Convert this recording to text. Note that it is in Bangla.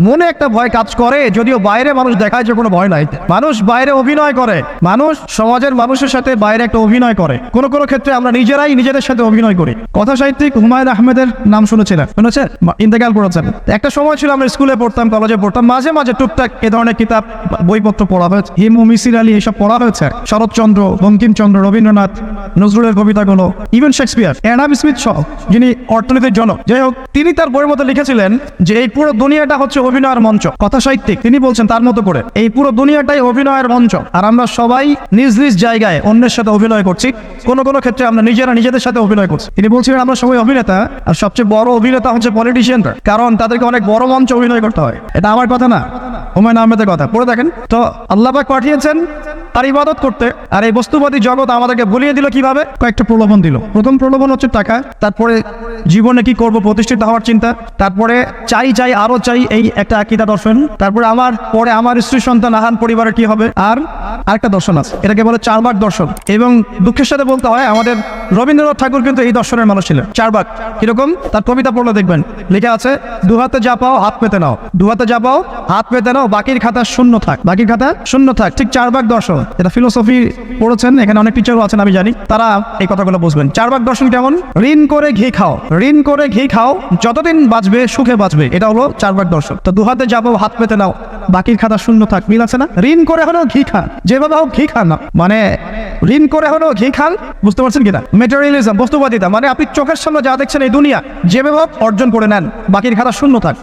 মনে একটা ভয় কাজ করে, যদিও বাইরে মানুষ দেখায় যে কোনো ভয় নাই। মানুষ বাইরে অভিনয় করে। মানুষ সমাজের মানুষের সাথে বাইরে একটা অভিনয় করে। কোনো কোনো ক্ষেত্রে আমরা নিজেরাই নিজেদের সাথে অভিনয় করি। কথা সাহিত্যিক হুমায়ুন আহমেদের নাম শুনেছিলেন। শুনেছেন? ইন্তেকাল করেছেন। একটা সময় ছিল আমরা স্কুলে পড়তাম কলেজে পড়তাম। মাঝে মাঝে টুকটাক এ ধরনের কিতাব, বইপত্র পড়া হয়েছে। হিম মিসির আলী এসব পড়া হয়েছে। শরৎচন্দ্র, বঙ্কিমচন্দ্র, রবীন্দ্রনাথ, নজরুলের কবিতাগুলো ইভেন শেক্সপিয়ার অ্যাডাম স্মিথ সহ, যিনি অর্থনীতির জনক। যাই হোক, তিনি তার বইয়ের মধ্যে লিখেছিলেন যে, এই পুরো দুনিয়াটা হচ্ছে অভিনয়ের মঞ্চ। কথা সাহিত্যিক, তিনি বলছেন তার মতো করে, এই পুরো দুনিয়াটাই অভিনয়ের মঞ্চ। আর আমরা সবাই নিজ নিজ জায়গায় অন্যের সাথে অভিনয় করছি। কোন কোনো ক্ষেত্রে আমরা নিজেরা নিজেদের সাথে অভিনয় করছি। তিনি বলছিলেন, আমরা সবাই অভিনেতা, আর সবচেয়ে বড় অভিনেতা হচ্ছে পলিটিশিয়ানরা কারণ তাদেরকে অনেক বড় মঞ্চ অভিনয় করতে হয়। এটা আমার কথা না। হুমায়ুন আহমেদের কথা। পড়ে দেখেন। তো আল্লাহ পাঠিয়েছেন তার ইবাদত করতে। আর এই বস্তুবাদী জগৎ আমাদেরকে ভুলিয়ে দিল কীভাবে? কয়েকটা প্রলোভন দিল। প্রথম প্রলোভন হচ্ছে টাকা। তারপরে জীবনে কি করব প্রতিষ্ঠিত হওয়ার চিন্তা। তারপরে চাই চাই, আরও চাই এই একটা আকিদা দর্শন। তারপরে আমার, পরে আমার স্ত্রী, সন্তান, আহান পরিবারের কি হবে? আর আরেকটা দর্শন আছে। এটাকে বলে চারবাক দর্শন। এবং দুঃখের সাথে বলতে হয়, আমাদের রবীন্দ্রনাথ ঠাকুর কিন্তু এই দর্শনের মানুষ ছিলেন। চারবাক। কীরকম? তার কবিতা পড়লে দেখবেন। লেখা আছে, দু হাতে যা পাও, হাত পেতে নাও। দু হাতে যা পাও, হাত পেতে নাও, বাকির খাতা শূন্য থাক। বাকির খাতা শূন্য থাক। ঠিক চারবাক দর্শন। এটা ফিলোসফি পড়েছেন, এখানে অনেক টিচারও আছেন, আমি জানি। তারা এই কথাগুলো বুঝবেন। চারবাক দর্শন কেমন? ঋণ করে ঘি খাও। ঋণ করে ঘি খাও, যতদিন বাঁচবে, সুখে বাঁচবে। এটা হলো চারবাক দর্শন। তো দু হাতে যাব, হাত পেতে নাও। বাকির খাতা শূন্য থাক, মিল আছে না? ঋণ করে হলেও ঘি খান যেভাবে হোক ঘি খান না। মানে ঋণ করে হলেও ঘি খান, বুঝতে পারছেন কিনা? মেটেরিয়ালিজম বস্তুবাদিতা। মানে আপনি চোখের সামনে যা দেখছেন এই দুনিয়া, যেভাবে অর্জন করে নেন। বাকির খাতা শূন্য থাক।